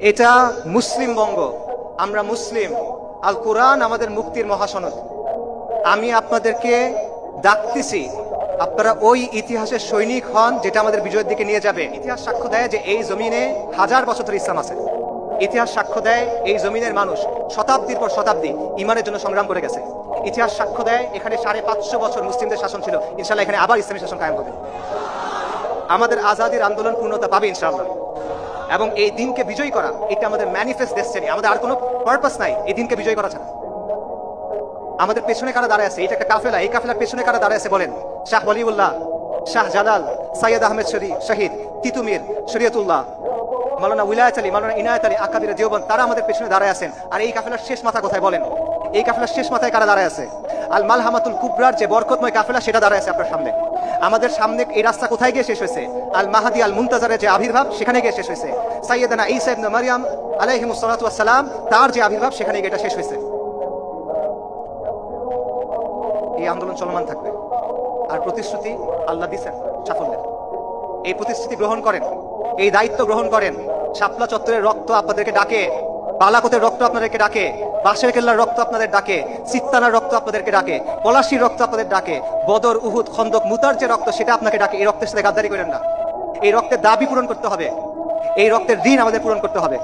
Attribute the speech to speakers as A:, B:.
A: এটা মুসলিম বঙ্গ। আমরা মুসলিম। আল কোরআন আমাদের মুক্তির মহাসনদ। আমি আপনাদেরকে ডাকতেছি, আপনারা ওই ইতিহাসের সৈনিক হন যেটা আমাদের বিজয়ের দিকে নিয়ে যাবে। ইতিহাস সাক্ষ্য দেয় যে এই জমিনে হাজার বছর ধরে ইসলাম আছে। ইতিহাস সাক্ষ্য দেয় এই জমিনের মানুষ শতাব্দীর পর শতাব্দী ইমানের জন্য সংগ্রাম করে গেছে। ইতিহাস সাক্ষ্য দেয় এখানে সাড়ে পাঁচশো বছর মুসলিমদের শাসন ছিল। ইনশাল্লাহ এখানে আবার ইসলামী শাসন কায়েম হবে। আমাদের আজাদির আন্দোলন পূর্ণতা পাবে ইনশাআল্লাহ। এবং এই দিনকে বিজয়ী করা, এটা আমাদের ম্যানিফেস্ট ডেস্টিনি আমাদের আর কোনো পারপাস নাই, এই দিনকে বিজয় করা ছাড়া। আমাদের পেছনে কারা দাঁড়ায় আছে? এটা একটা কাফেলা, এই কাফেলার পেছনে কারা দাঁড়ায় আছে বলেন? শাহ বলিউল্লাহ শাহ জালাল সৈয়দ আহমেদ শরী, শহীদ, তিতুমির, শরীয়তুল্লাহ মালানা উলায়ত আলী মালানা ইনায়ত আলী, আকাবির দেওবন তারা আমাদের পেছনে দাঁড়ায় আছেন। আর এই কাফেলার শেষ মাথা কোথায় বলেন? এই কাফেলার শেষ মাথায় কারা দাঁড়ায় আছে? আল মালহামাতুল কুবরার যে বরকতময় কাফেলা সেটা দাঁড়ায় আছে আপনার সামনে। আমাদের সামনে এই রাস্তা কোথায় গিয়ে শেষ হয়েছে? আল মাহাদি আল মুনতাজারের যে আবির্ভাব, সেখানে গিয়ে শেষ হয়েছে। সাইয়েদানা ঈসা ইবনে মারিয়াম আলাইহিমুস সালাতু সালাম তার যে আবির্ভাব, সেখানে গিয়ে এটা শেষ হয়েছে। এই আন্দোলন চলমান থাকবে। আর প্রতিশ্রুতি আল্লাহ দিচ্ছেন সাফল্যের। এই প্রতিশ্রুতি গ্রহণ করেন, এই দায়িত্ব গ্রহণ করেন। শাপলা চত্বরের রক্ত আপনাদেরকে ডাকে বালাকোতের রক্ত আপনাদেরকে ডাকে। বাঁশের কেল্লার রক্ত আপনাদের ডাকে চিত্তানার রক্ত আপনাদেরকে ডাকে, পলাশির রক্ত আপনাদের ডাকে, বদর, উহুদ, খন্দক, মুতার যে রক্ত সেটা আপনাকে ডাকে, এই রক্তের সাথে গাদ্দারি করেন না। এই রক্তের দাবি পূরণ করতে হবে। এই রক্তের ঋণ আমাদের পূরণ করতে হবে।